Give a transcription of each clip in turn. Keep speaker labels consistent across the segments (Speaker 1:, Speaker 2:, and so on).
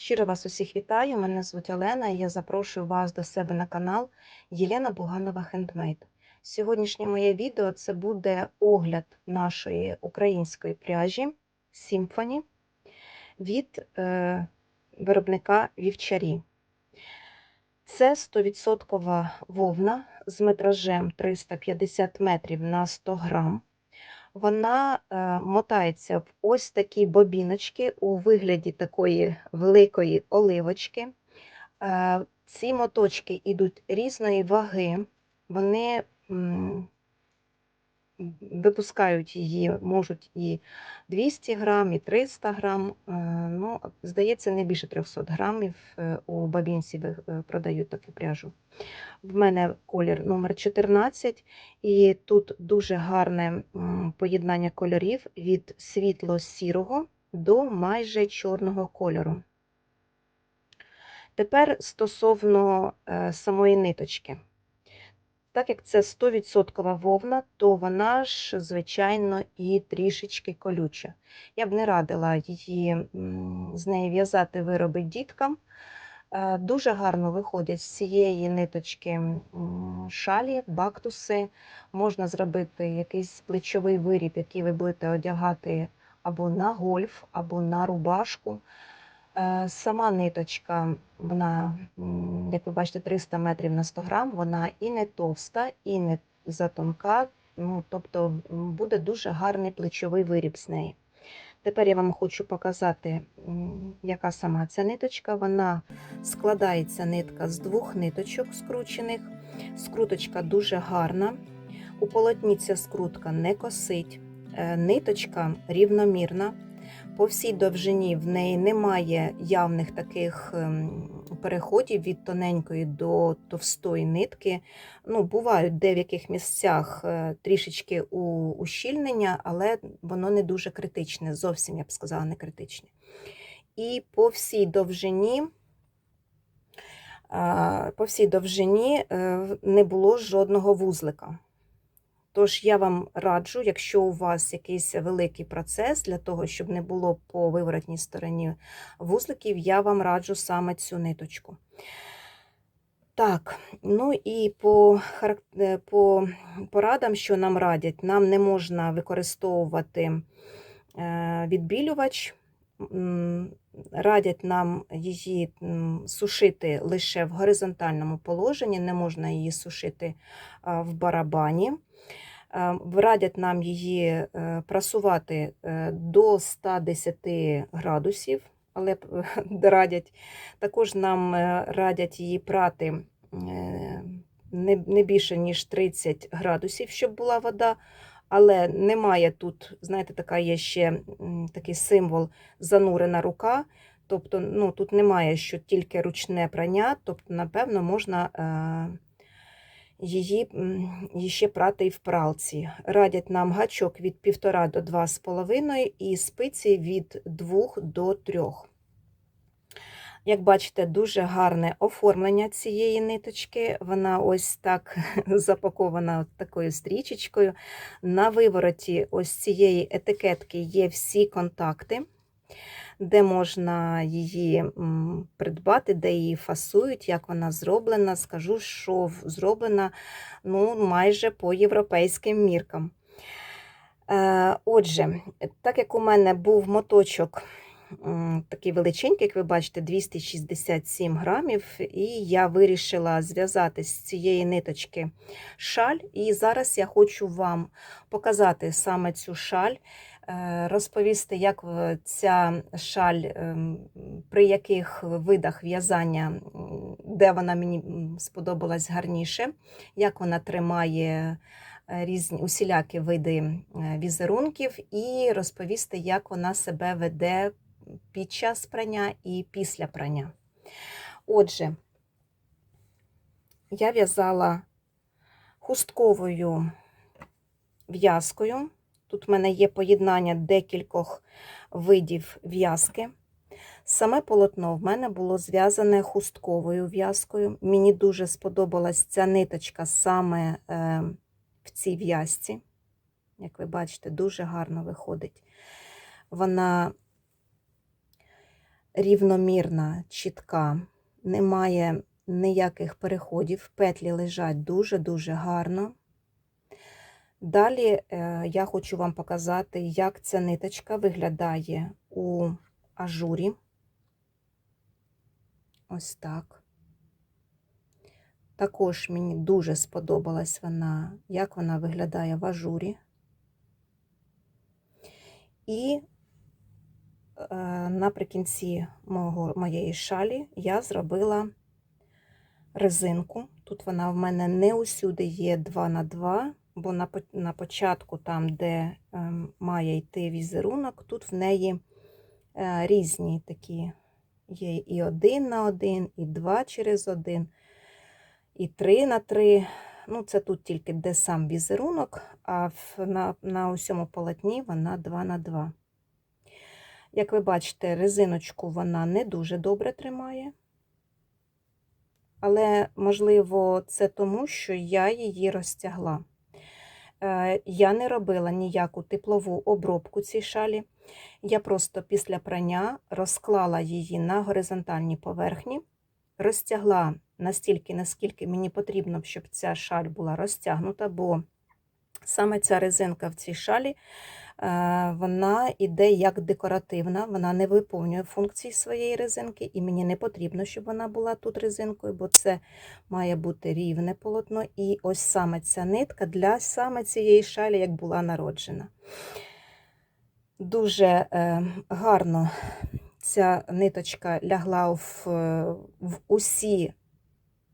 Speaker 1: Щиро вас усіх вітаю. Мене звуть Олена і я запрошую вас до себе на канал Єлена Буганова Хендмейд. Сьогоднішнє моє відео це буде огляд нашої української пряжі Symphony від е, виробника Вівчарі. Це 100% вовна з метражем 350 метрів на 100 грам. Вона е, мотається в ось такі бобіночки у вигляді такої великої оливочки. Е, ці моточки йдуть різної ваги, вони випускають її, можуть і 200 грам, і 300 грам. Е, ну, здається, не більше 300 грамів е, у бабінці е, продають таку пряжу. В мене колір номер 14, і тут дуже гарне поєднання кольорів від світло-сірого до майже чорного кольору. Тепер стосовно самої ниточки. Так як це 100% вовна, то вона ж, звичайно, і трішечки колюча. Я б не радила її з неї в'язати вироби діткам. Е, Дуже гарно виходять з цієї ниточки шалі, бактуси. Можна зробити якийсь плечовий виріб, який ви будете одягати або на гольф, або на рубашку. Е, Сама ниточка, вона, як ви бачите, 300 метрів на 100 грам, вона і не товста, і не затонка. Ну, тобто буде дуже гарний плечовий виріб з неї. Тепер я вам хочу показати, яка сама ця ниточка. Вона складається нитка з двох ниточок скручених. Скруточка дуже гарна. У полотні ця скрутка не косить. Е, Ниточка рівномірна. По всій довжині в неї немає явних таких ем, переходів від тоненької до товстої нитки. Ну, бувають в яких місцях е, трішечки ущільнення, але воно не дуже критичне, зовсім я б сказала, не критичне. І по всій довжині, по всій довжині е, не було жодного вузлика. Тож я вам раджу, якщо у вас якийсь великий процес для того, щоб не було по виворотній стороні вузликів, я вам раджу саме цю ниточку. Так, ну і по, е, по порадам, що нам радять, нам не можна використовувати е, відбілювач. Радять нам її сушити лише в горизонтальному положенні, не можна її сушити в барабані. Е, Радять нам її е, прасувати е, до 110 градусів, але радять. Також нам радять її прати не більше, ніж 30 градусів, щоб була вода. Але немає тут, знаєте, така є ще такий символ занурена рука. Тобто, ну, тут немає, що тільки ручне прання, тобто, напевно, можна е, її, ще прати і в пралці. Радять нам гачок від 1,5 до 2,5 і спиці від 2 до 3. Як бачите, дуже гарне оформлення цієї ниточки. Вона ось так запакована такою стрічечкою. На вивороті ось цієї етикетки є всі контакти, де можна її придбати, де її фасують, як вона зроблена. Скажу, що зроблена ну, майже по європейським міркам. Е, Отже, так як у мене був моточок такий величенький, як ви бачите, 267 грамів, і я вирішила зв'язати з цієї ниточки шаль. І зараз я хочу вам показати саме цю шаль, е, розповісти, як ця шаль, ем, при яких видах в'язання, де вона мені сподобалась гарніше, як вона тримає е, різні усілякі види е, візерунків, і розповісти, як вона себе веде під час прання і після прання. Отже, я в'язала хустковою в'язкою. Тут в мене є поєднання декількох видів в'язки. Саме полотно в мене було зв'язане хустковою в'язкою. Мені дуже сподобалась ця ниточка саме е, в цій в'язці. Як ви бачите, дуже гарно виходить. Вона рівномірна, чітка, немає ніяких переходів, петлі лежать дуже-дуже гарно. Далі е, я хочу вам показати, як ця ниточка виглядає у ажурі. Ось так. Також мені дуже сподобалась вона, як вона виглядає в ажурі. І наприкінці мого, моєї шалі я зробила резинку. Тут вона в мене не усюди є 2 на 2 бо на, на початку, там, де е, має йти візерунок, тут в неї е, різні такі є і один на один, і два через один, і три на три. Ну, це тут тільки де сам візерунок, а на, на усьому полотні вона 2 на 2. Як ви бачите, резиночку вона не дуже добре тримає. Але, можливо, це тому, що я її розтягла. Е, Я не робила ніяку теплову обробку цій шалі. Я просто після прання розклала її на горизонтальній поверхні, розтягла настільки, наскільки мені потрібно, щоб ця шаль була розтягнута, бо саме ця резинка в цій шалі е, вона іде як декоративна, вона не виповнює функції своєї резинки, і мені не потрібно, щоб вона була тут резинкою, бо це має бути рівне полотно. І ось саме ця нитка для саме цієї шалі, як була народжена. Дуже е, гарно ця ниточка лягла в, е, в усі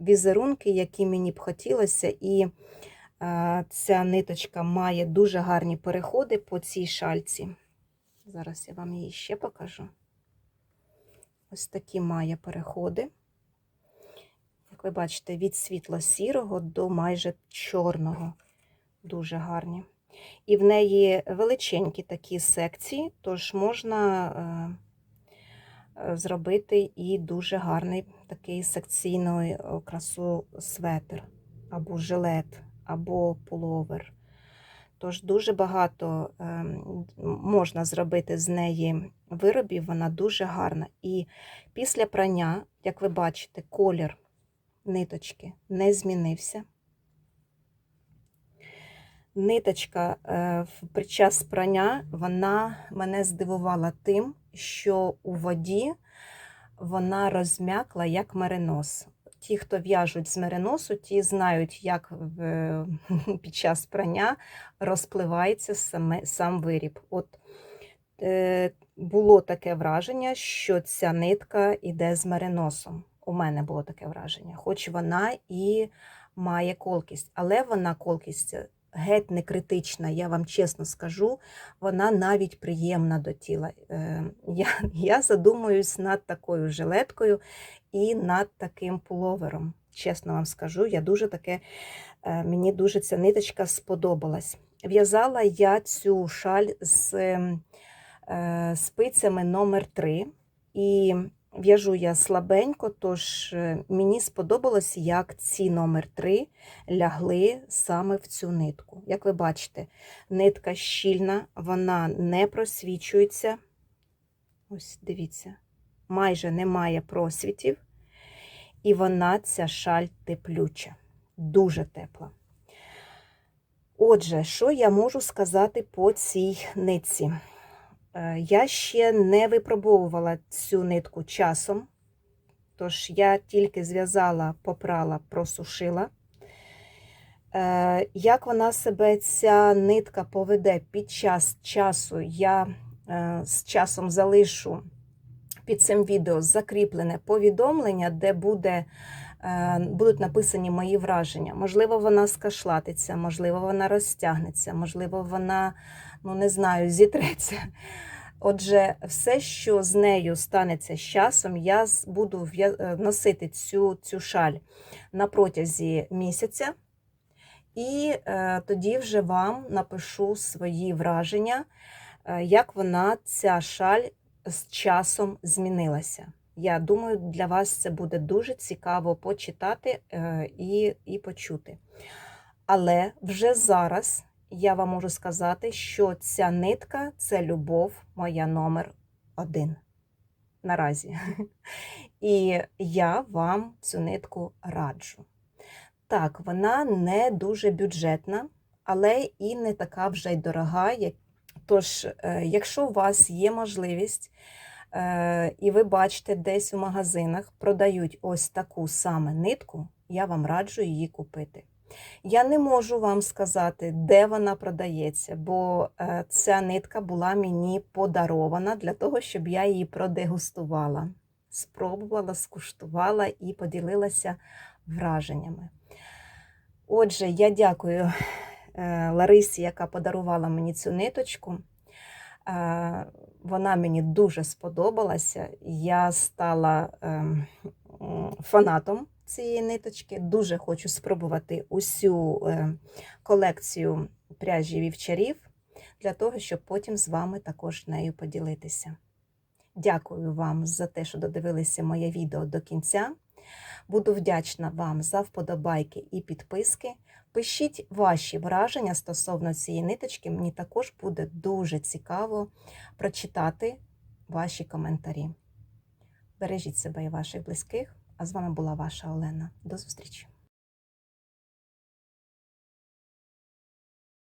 Speaker 1: візерунки, які мені б хотілося, і ця ниточка має дуже гарні переходи по цій шальці. Зараз я вам її ще покажу. Ось такі має переходи. Як ви бачите, від світло-сірого до майже чорного. Дуже гарні. І в неї величенькі такі секції, тож можна е, е, зробити і дуже гарний такий секційної красу светр, або жилет, або пуловер. Тож дуже багато е, можна зробити з неї виробів, вона дуже гарна. І після прання, як ви бачите, колір ниточки не змінився. Ниточка е, під час прання вона мене здивувала тим, що у воді вона розм'якла як меринос. Ті, хто в'яжуть з мериносу, ті знають, як в, під час прання розпливається саме, сам виріб. От е, було таке враження, що ця нитка йде з мериносом. У мене було таке враження, хоч вона і має колкість, але вона колкість геть не критична, я вам чесно скажу, вона навіть приємна до тіла. Е, Я, я задумуюсь над такою жилеткою і над таким пуловером. Чесно вам скажу, я дуже таке, е, мені дуже ця ниточка сподобалась. В'язала я цю шаль з е, спицями номер 3 і В'яжу я слабенько, тож е, мені сподобалось, як ці номер 3 лягли саме в цю нитку. Як ви бачите, нитка щільна, вона не просвічується. Ось дивіться, майже немає просвітів, і вона ця шаль теплюча, дуже тепла. Отже, що я можу сказати по цій нитці? Е, я ще не випробовувала цю нитку часом, тож я тільки зв'язала, попрала, просушила. Е, як вона себе ця нитка поведе під час часу, я е, з часом залишу під цим відео закріплене повідомлення, де буде, будуть написані мої враження. Можливо, вона скашлатиться, можливо, вона розтягнеться, можливо, вона ну не знаю, зітреться. Отже, все, що з нею станеться з часом, я буду е, носити цю цю шаль на протязі місяця, і е, тоді вже вам напишу свої враження, е, як вона, ця шаль, з часом змінилася. Я думаю, для вас це буде дуже цікаво почитати е, і, і почути. Але вже зараз я вам можу сказати, що ця нитка це любов моя номер один. наразі. І я вам цю нитку раджу. Так, вона не дуже бюджетна, але і не така вже й дорога. як- Тож, е, якщо у вас є можливість, е, і ви бачите, десь в магазинах продають ось таку саме нитку, я вам раджу її купити. Я не можу вам сказати, де вона продається, бо е, ця нитка була мені подарована для того, щоб я її продегустувала, спробувала, скуштувала і поділилася враженнями. Отже, я дякую Ларисі, яка подарувала мені цю ниточку. Е, Вона мені дуже сподобалася. Я стала ем, фанатом цієї ниточки. Дуже хочу спробувати усю е, колекцію пряжі вівчарів для того, щоб потім з вами також нею поділитися. Дякую вам за те, що додивилися моє відео до кінця. Буду вдячна вам за вподобайки і підписки. Пишіть ваші враження стосовно цієї ниточки. Мені також буде дуже цікаво прочитати ваші коментарі. Бережіть себе і ваших близьких. А з вами була ваша Олена. До зустрічі!